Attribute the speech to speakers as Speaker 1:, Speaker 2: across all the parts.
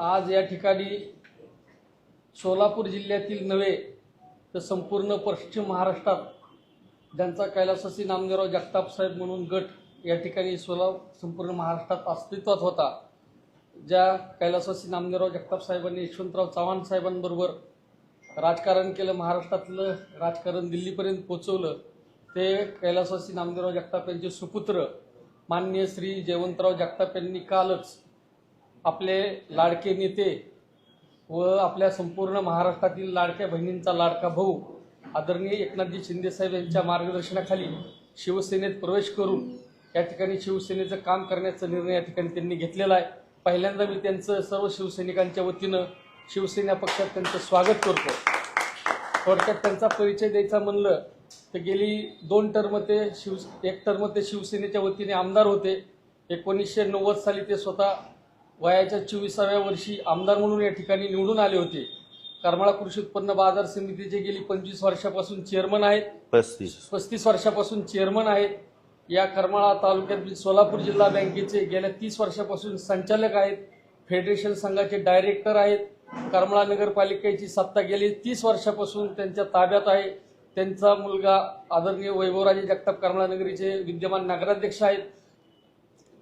Speaker 1: आज या ठिकाणी सोलापूर जिल्ह्यातील नव्हे तर संपूर्ण पश्चिम महाराष्ट्रात ज्यांचा कैलासवासी नामदेवराव जगताप साहेब म्हणून गट या ठिकाणी सोला संपूर्ण महाराष्ट्रात अस्तित्वात होता. ज्या कैलासवासी नामदेवराव जगताप साहेबांनी यशवंतराव चव्हाण साहेबांबरोबर राजकारण केलं महाराष्ट्रातलं राजकारण दिल्लीपर्यंत पोचवलं ते कैलासवासी नामदेवराव जगताप यांचे सुपुत्र माननीय श्री जयवंतराव जगताप यांनी कालच आपले लाडके नेते व आपल्या संपूर्ण महाराष्ट्रातील लाडक्या बहिणींचा लाडका भाऊ आदरणीय एकनाथजी शिंदेसाहेब यांच्या मार्गदर्शनाखाली शिवसेनेत प्रवेश करून या ठिकाणी शिवसेनेचं काम करण्याचा निर्णय या ठिकाणी त्यांनी घेतलेला आहे. पहिल्यांदा मी त्यांचं सर्व शिवसैनिकांच्या वतीनं शिवसेना पक्षात त्यांचं स्वागत करतो. थोडक्यात त्यांचा परिचय द्यायचा म्हणलं तर गेली दोन टर्म ते शिव एक टर्म ते शिवसेनेच्या वतीने आमदार होते. एकोणीसशे नव्वद साली ते स्वतः वयाच्या चोवीसाव्या वर्षी आमदार म्हणून या ठिकाणी निवडून आले होते. करमाळा कृषी उत्पन्न बाजार समितीचे गेली पंचवीस वर्षापासून चेअरमन आहेत.
Speaker 2: पस्तीस.
Speaker 1: पस्तीस वर्षापासून चेअरमन आहेत. या करमाळा तालुक्यातील सोलापूर जिल्हा बँकेचे गेल्या तीस वर्षापासून संचालक आहेत. फेडरेशन संघाचे डायरेक्टर आहेत. करमाळा नगरपालिकेची सत्ता गेली तीस वर्षापासून त्यांच्या ताब्यात आहे. त्यांचा मुलगा आदरणीय वैभवराजे जगताप करमाळा नगरीचे विद्यमान नगराध्यक्ष आहेत.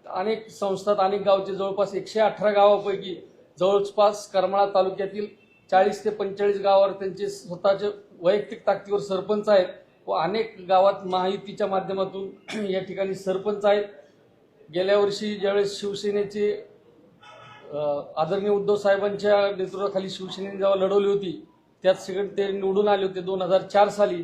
Speaker 1: अनेक संस्थात अनेक गावचे जवळपास एकशे अठरा गावापैकी जवळपास करमाळा तालुक्यातील चाळीस ते पंचेचाळीस गावावर त्यांचे स्वतःचे वैयक्तिक ताकदीवर सरपंच आहेत व अनेक गावात महायुतीच्या माध्यमातून या ठिकाणी सरपंच आहेत. गेल्या वर्षी ज्यावेळेस शिवसेनेचे आदरणीय उद्धव साहेबांच्या नेतृत्वाखाली शिवसेनेने जेव्हा लढवली होती त्यात सगळे ते निवडून आले होते दोन हजार चार साली.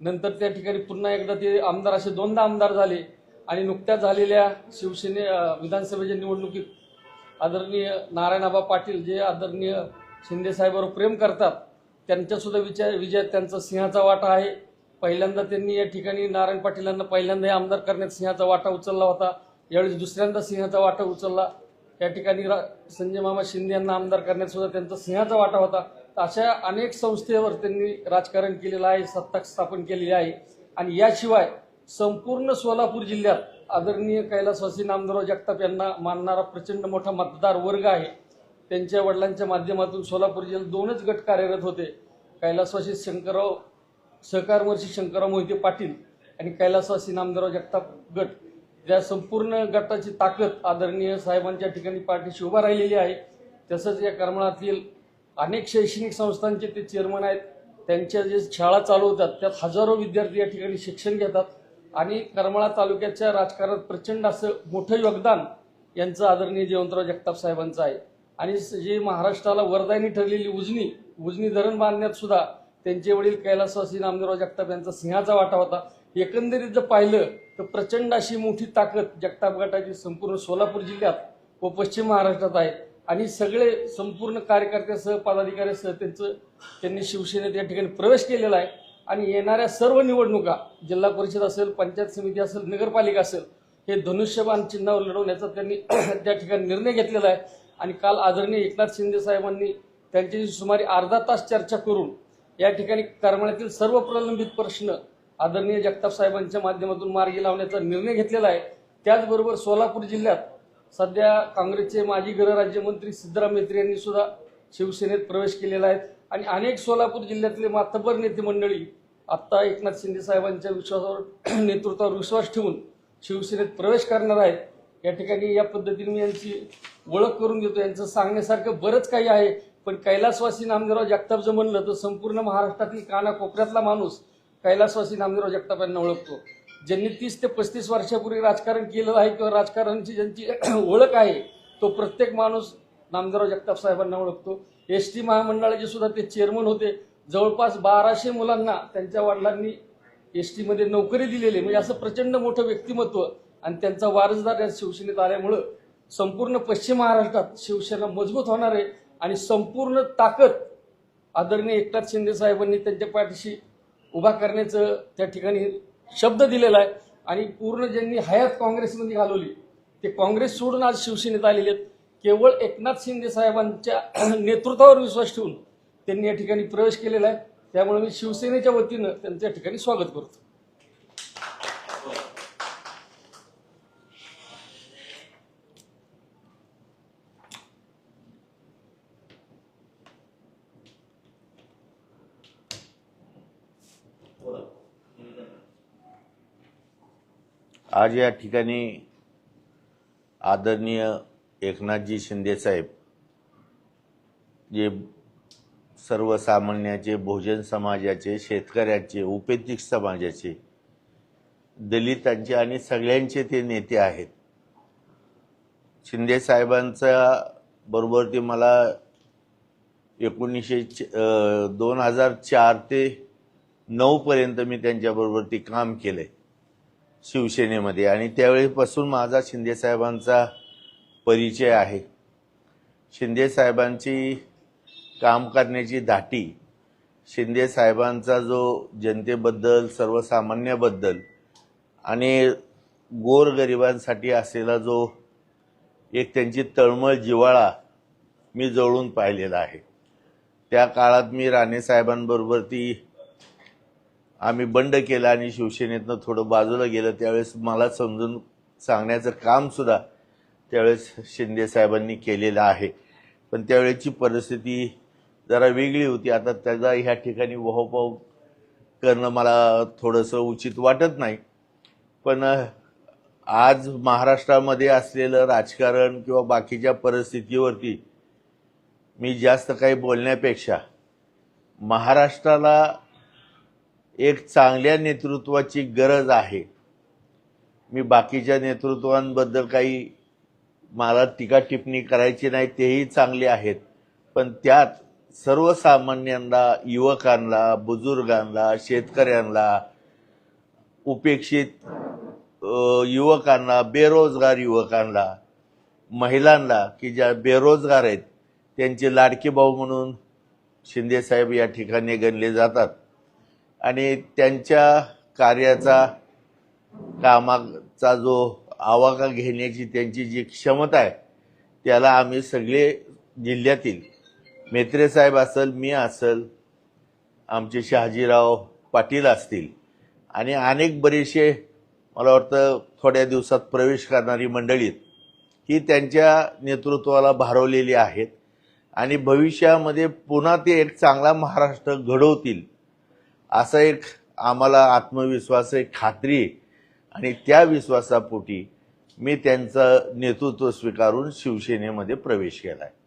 Speaker 1: नंतर त्या ठिकाणी पुन्हा एकदा ते आमदार असे दोनदा आमदार झाले. आणि नुकत्याच झालेल्या शिवसेने विधानसभेच्या निवडणुकीत आदरणीय नारायणबा पाटील जे आदरणीय शिंदेसाहेबांवर प्रेम करतात त्यांच्यासुद्धा विजय विजयात त्यांचा सिंहाचा वाटा आहे. पहिल्यांदा त्यांनी या ठिकाणी नारायण पाटीलांना पहिल्यांदा हे आमदार करण्यात सिंहाचा वाटा उचलला होता. यावेळेस दुसऱ्यांदा सिंहाचा वाटा उचलला. या ठिकाणी रा- संजय मामा शिंदे यांना आमदार करण्यात सुद्धा त्यांचा सिंहाचा वाटा होता. तर अशा अनेक संस्थेवर त्यांनी राजकारण केलेलं आहे सत्ता स्थापन केलेली आहे. आणि याशिवाय संपूर्ण सोलापूर जिल्ह्यात आदरणीय कैलासवासी नामदेवराव जगताप यांना मानणारा प्रचंड मोठा मतदार वर्ग आहे. त्यांच्या वडिलांच्या माध्यमातून सोलापूर जिल्ह्यात दोनच गट कार्यरत होते. कैलासवासी शंकरराव सहकारवर्षी शंकरराव मोहिते पाटील आणि कैलासवासी नामदेवराव जगताप गट. या संपूर्ण गटाची ताकद आदरणीय साहेबांच्या ठिकाणी पाठीशी उभा राहिलेली आहे. तसंच या करमळातील अनेक शैक्षणिक संस्थांचे ते चेअरमन आहेत. त्यांच्या जे शाळा चालवतात त्यात हजारो विद्यार्थी या ठिकाणी शिक्षण घेतात. आणि करमाळा तालुक्याच्या राजकारणात प्रचंड असं मोठं योगदान यांचं आदरणीय जयवंतराव जगताप साहेबांचं आहे. आणि स- महाराष्ट्राला वरदायनी ठरलेली उजनी उजनी धरण बांधण्यात सुद्धा त्यांचे वडील कैलासवासी नामदेवराव जगताप यांचा सिंहाचा वाटा होता. एकंदरीत जर पाहिलं तर प्रचंड अशी मोठी ताकद जगताप गटाची संपूर्ण सोलापूर जिल्ह्यात व पश्चिम महाराष्ट्रात आहे. आणि सगळे संपूर्ण कार्यकर्त्यासह पदाधिकाऱ्यासह त्यांचं त्यांनी शिवसेनेत या ठिकाणी प्रवेश केलेला आहे. आणि येणाऱ्या सर्व निवडणुका जिल्हा परिषद असेल पंचायत समिती असेल नगरपालिका असेल हे धनुष्यबाण चिन्हावर लढवण्याचा त्यांनी त्या ठिकाणी निर्णय घेतलेला आहे. आणि काल आदरणीय एकनाथ शिंदे साहेबांनी त्यांच्याशी सुमारे अर्धा तास चर्चा करून या ठिकाणी करमाळ्यातील सर्व प्रलंबित प्रश्न आदरणीय जगताप साहेबांच्या माध्यमातून मार्गी लावण्याचा निर्णय घेतलेला आहे. त्याचबरोबर सोलापूर जिल्ह्यात सध्या काँग्रेसचे माजी गृहराज्यमंत्री सिद्धराम यांनी सुद्धा शिवसेनेत प्रवेश केलेला आहे. आणि अनेक सोलापूर जिल्ह्यातले मातबर नेते मंडळी आत्ता एकनाथ शिंदे साहेबांच्या विश्वासावर नेतृत्वावर विश्वास ठेवून शिवसेनेत प्रवेश करणार आहेत. या ठिकाणी या पद्धतीने मी यांची ओळख करून देतो यांचं सांगण्यासारखं बरंच काही आहे. पण कैलासवासी नामदेवराव जगताप जर म्हणलं तर संपूर्ण महाराष्ट्रातील कानाकोपऱ्यातला माणूस कैलासवासी नामदेवराव जगताप यांना ओळखतो. ज्यांनी तीस ते पस्तीस वर्षापूर्वी राजकारण केलेलं आहे किंवा राजकारणाची ज्यांची ओळख आहे तो प्रत्येक माणूस नामदेवराव जगताप साहेबांना ओळखतो. एस टी महामंडळाचे सुद्धा ते चेअरमन होते. जवळपास बाराशे मुलांना त्यांच्या वडिलांनी एस टीमध्ये नोकरी दिलेली आहे. म्हणजे असं प्रचंड मोठं व्यक्तिमत्व आणि त्यांचा वारसदार या शिवसेनेत आल्यामुळं संपूर्ण पश्चिम महाराष्ट्रात शिवसेना मजबूत होणार आहे आणि संपूर्ण ताकद आदरणीय एकनाथ शिंदे साहेबांनी त्यांच्या पाठीशी उभा करण्याचं त्या ठिकाणी शब्द दिलेला आहे. आणि पूर्ण ज्यांनी हयात काँग्रेसमध्ये घालवली ते काँग्रेस सोडून आज शिवसेनेत आलेले आहेत. केवळ एकनाथ शिंदे साहेबांच्या नेतृत्वावर विश्वास ठेवून त्यांनी या ठिकाणी प्रवेश केलेला आहे. त्यामुळे मी शिवसेनेच्या वतीनं त्यांच्या ठिकाणी स्वागत करतो.
Speaker 2: आज या ठिकाणी आदरणीय एकनाथजी शिंदेसाहेब जे सर्वसामान्याचे भोजन समाजाचे शेतकऱ्याचे उपेक्षित समाजाचे दलितांचे आणि सगळ्यांचे ते नेते आहेत. शिंदेसाहेबांचा बरोबर ते मला एकोणीसशे दोन हजार चार ते नऊपर्यंत मी त्यांच्याबरोबर ते काम केलं आहे शिवसेनेमध्ये. आणि त्यावेळेपासून माझा शिंदेसाहेबांचा परिचय आहे. शिंदेसाहेबांची काम करण्याची धाटी शिंदेसाहेबांचा जो जनतेबद्दल सर्वसामान्याबद्दल आणि गोरगरिबांसाठी असलेला जो एक त्यांची तळमळ जिवाळा मी जवळून पाहिलेला आहे. त्या काळात मी राणेसाहेबांबरोबर ती आम्ही बंड केलं आणि शिवसेनेतनं थोडं बाजूला गेलं त्यावेळेस मला समजून सांगण्याचं कामसुद्धा त्यावेळेस शिंदे साहेबांनी केलेलं आहे. पण त्यावेळेची परिस्थिती जरा वेगळी होती. आता त्याचा ह्या ठिकाणी वहोपाव करणं मला थोडंसं उचित वाटत नाही. पण आज महाराष्ट्रामध्ये असलेलं राजकारण किंवा बाकीच्या परिस्थितीवरती मी जास्त काही बोलण्यापेक्षा महाराष्ट्राला एक चांगल्या नेतृत्वाची गरज आहे. मी बाकीच्या नेतृत्वांबद्दल काही मला टीका टिप्पणी करायची नाही तेही चांगले आहेत. पण त्यात सर्वसामान्यांना युवकांना बुजुर्गांना शेतकऱ्यांना उपेक्षित युवकांना बेरोजगार युवकांना महिलांना की ज्या बेरोजगार आहेत त्यांचे लाडके भाऊ म्हणून शिंदेसाहेब या ठिकाणी गणले जातात. आणि त्यांच्या कार्याचा कामाचा जो आवाका घेण्याची त्यांची जी क्षमता आहे त्याला आम्ही सगळे जिल्ह्यातील मेत्रे साहेब असेल मी असेल आमचे शहाजीराव पाटील असतील आणि अनेक बरेचसे मला वाटतं थोड्या दिवसात प्रवेश करणारी मंडळीत ही त्यांच्या नेतृत्वाला भारवलेली आहेत. आणि भविष्यामध्ये पुन्हा ते एक चांगला महाराष्ट्र घडवतील असा एक आम्हाला आत्मविश्वास आहे खात्री आणि त्या विश्वासापोटी मी त्यांचं नेतृत्व स्वीकारून शिवसेनेमध्ये प्रवेश केला आहे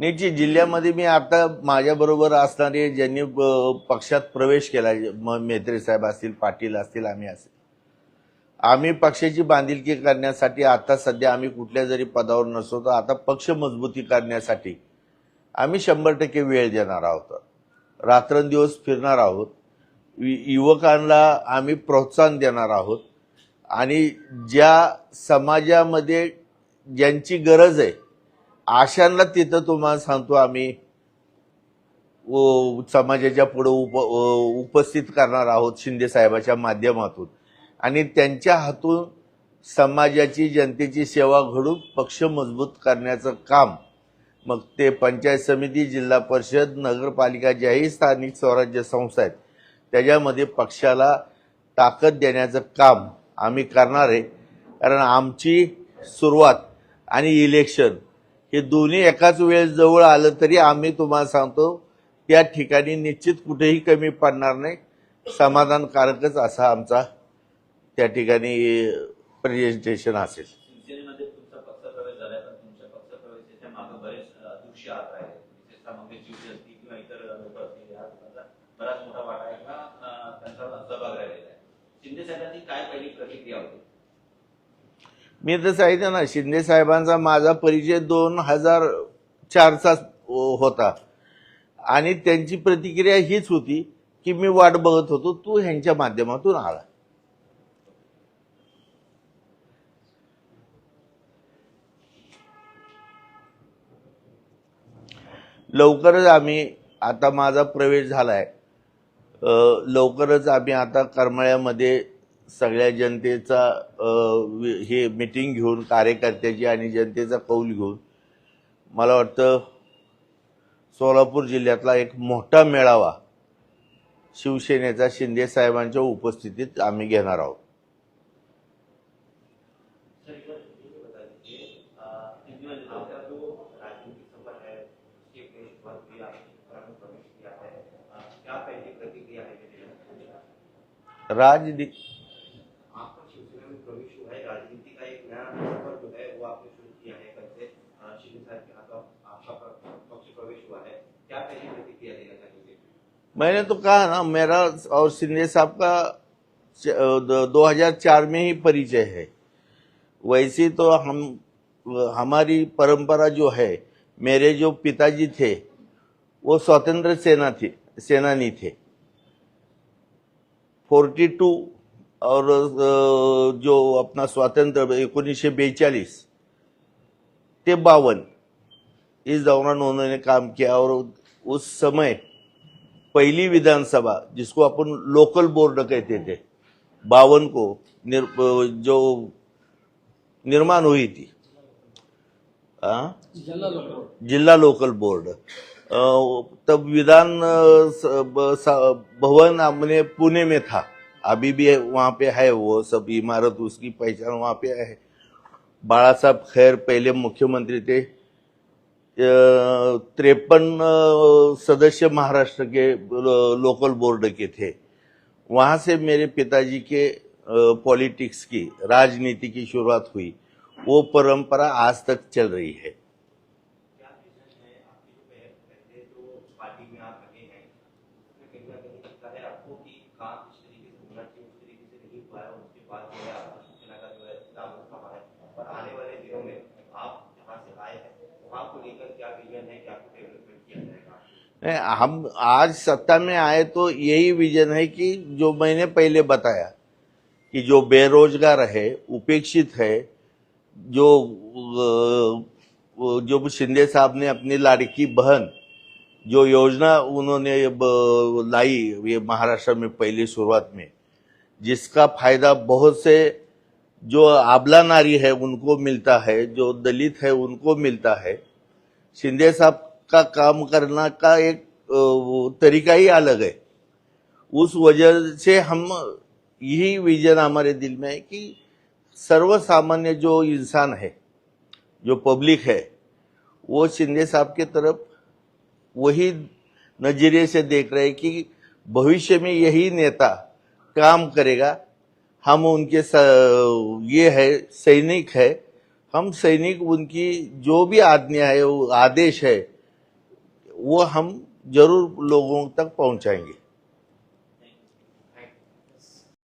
Speaker 2: निश्चित जिल्ह्यामध्ये मी आता माझ्याबरोबर असणारे ज्यांनी पक्षात प्रवेश केला मेत्रे साहेब असतील पाटील असतील आम्ही असेल आम्ही पक्षाची बांधिलकी करण्यासाठी आता सध्या आम्ही कुठल्या जरी पदावर नसतो तर आता पक्ष मजबूती करण्यासाठी आम्ही शंभर टक्के वेळ देणार आहोत. रात्रंदिवस फिरणार आहोत. युवकांना आम्ही प्रोत्साहन देणार आहोत. आणि ज्या समाजामध्ये ज्यांची गरज आहे आशांना तिथं तुम्हाला सांगतो आम्ही व- समाजाच्या पुढं उप उपस्थित करणार आहोत शिंदे साहेबाच्या माध्यमातून. आणि त्यांच्या हातून समाजाची जनतेची सेवा घडून पक्ष मजबूत करण्याचं काम. मग ते पंचायत समिती जिल्हा परिषद नगरपालिका ज्याही स्थानिक स्वराज्य संस्था आहेत त्याच्यामध्ये पक्षाला ताकद देण्याचं काम आम्ही करणार आहे. कारण आमची सुरुवात आणि इलेक्शन हे दोन्ही एकाच वेळेस जवळ आलं तरी आम्ही तुम्हाला सांगतो त्या ठिकाणी निश्चित कुठेही कमी पडणार नाही. समाधानकारकच असा आमचा त्या ठिकाणी प्रेझेंटेशन असेल. मी तर सांगितलं ना शिंदे साहेबांचा माझा परिचय दोन हजार चारचा होता. आणि त्यांची प्रतिक्रिया हीच होती की मी वाट बघत होतो तू ह्यांच्या माध्यमातून आला. लवकरच आम्ही आता माझा प्रवेश झाला आहे लवकरच आम्ही आता करमाळ्यामध्ये सगळ्या जनतेचा हे मिटिंग घेऊन कार्यकर्त्याची आणि जनतेचा कौल घेऊन मला वाटतं सोलापूर जिल्ह्यातला एक मोठा मेळावा शिवसेनेचा शिंदे साहेबांच्या उपस्थितीत आम्ही घेणार आहोत.
Speaker 3: चाहेंगे?
Speaker 2: मैंने तो कहा ना मेरा और सिंधे साहब का दो हज़ार चार में ही परिचय है। वैसे तो हम हमारी परंपरा जो है मेरे जो पिताजी थे वो स्वतंत्र सेना थे सेनानी थे। फोर्टी टू और जो अपना स्वातंत्र्य एकोणीसशे बेचाळीस ते बावन इस दौरान उन्होंने काम किया और उस समय पहली विधानसभा जिसको अपन लोकल बोर्ड कहते थे बावन को निर, जो निर्माण हुई थी? जिला लोकल बोर्ड तब विधान भवन हमने पुणे में था। अभी भी वहाँ पे है वो सब इमारत उसकी पहचान वहाँ पे है। बाला साहब खैर पहले मुख्यमंत्री थे। तिरपन सदस्य महाराष्ट्र के लो- लोकल बोर्ड के थे। वहाँ से मेरे पिताजी के पॉलिटिक्स की राजनीति की शुरुआत हुई। वो परंपरा आज तक चल रही है।
Speaker 3: हुआ है आपका शिवसेना का जो है है। और आने वाले दिनों में आप जहाँ से आए हैं वहाँ को लेकर क्या विजन है, क्या डेवलपमेंट किया जाएगा?
Speaker 2: हम आज सत्ता में आए तो यही विजन है कि जो मैंने पहले बताया, कि जो बेरोजगार है, उपेक्षित है, जो जो शिंदे साहब ने अपनी लाड़की बहन, जो योजना उन्होंने लाई, ये महाराष्ट्र में पहली शुरुआत में जिसका फ़ायदा बहुत से जो आबला नारी है, उनको मिलता है, जो दलित है, उनको मिलता है। शिंदे साहब का काम करना का एक तरीका ही अलग है। उस वजह से हम यही विजन हमारे दिल में है कि सर्व सामान्य जो इंसान है, जो पब्लिक है, वो शिंदे साहब के तरफ़ वही नज़रिए से देख रहे हैं कि भविष्य में यही नेता काम करेगा। हम उनके ये है, सैनिक है। हम सैनिक, उनकी जो भी आज्ञा है, वो आदेश है, वो हम ज़रूर लोगों तक पहुंचाएँगे।